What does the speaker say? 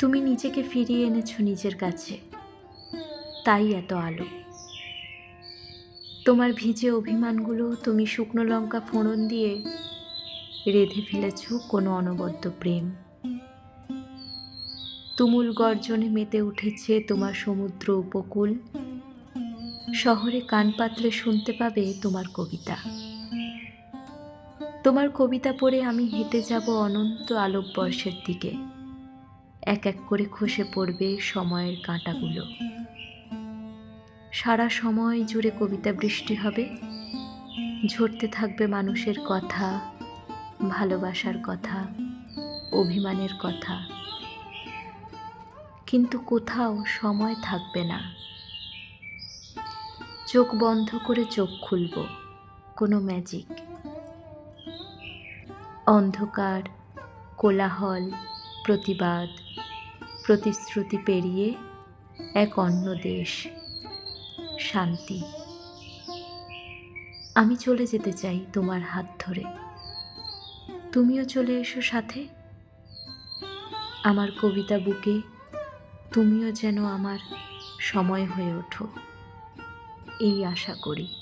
তুমি নিজেকে ফিরিয়ে এনেছো নিজের কাছে। তাই এত আলো। তোমার ভিজে অভিমানগুলো তুমি শুকনো লঙ্কা ফোড়ন দিয়ে রেঁধে ফেলেছ কোনো অনবদ্য প্রেম। তুমুল গর্জনে মেতে উঠেছে তোমার সমুদ্র উপকূল। শহরে কান পাতলে শুনতে পাবে তোমার কবিতা। তোমার কবিতা পড়ে আমি হেঁটে যাব অনন্ত আলোকবর্ষের দিকে। এক এক করে খসে পড়বে সময়ের কাঁটাগুলো। সারা সময় জুড়ে কবিতা বৃষ্টি হবে। ঝরতে থাকবে মানুষের কথা, ভালোবাসার কথা, অভিমানের কথা। কিন্তু কোথাও সময় থাকবে না। চোখ বন্ধ করে চোখ খুলব, কোনো ম্যাজিক অন্ধকার, কোলাহল প্রতিবাদ, প্রতিশ্রুতি পেরিয়ে এক অন্য দেশ, শান্তি। আমি চলে যেতে চাই তোমার হাত ধরে। তুমিও চলে এসো সাথে। আমার কবিতা বুকে তুমিও যেন আমার সময় হয়ে ওঠো। এই আশা করি।